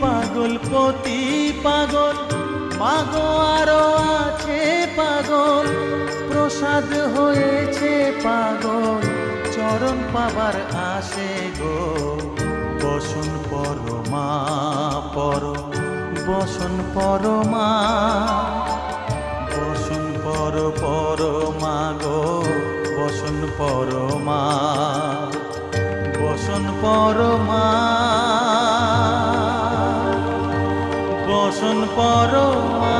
পাগল পতি পাগল। মাগো আরও আছে পাগল। প্রসাদ হয়েছে পাগল। চরণ পাবার আসে গো। বসন পরমা, পর, বসন পরমা। বসন পর, পরমা গো। বসন পরমা বসন পরমা। বসন পরমা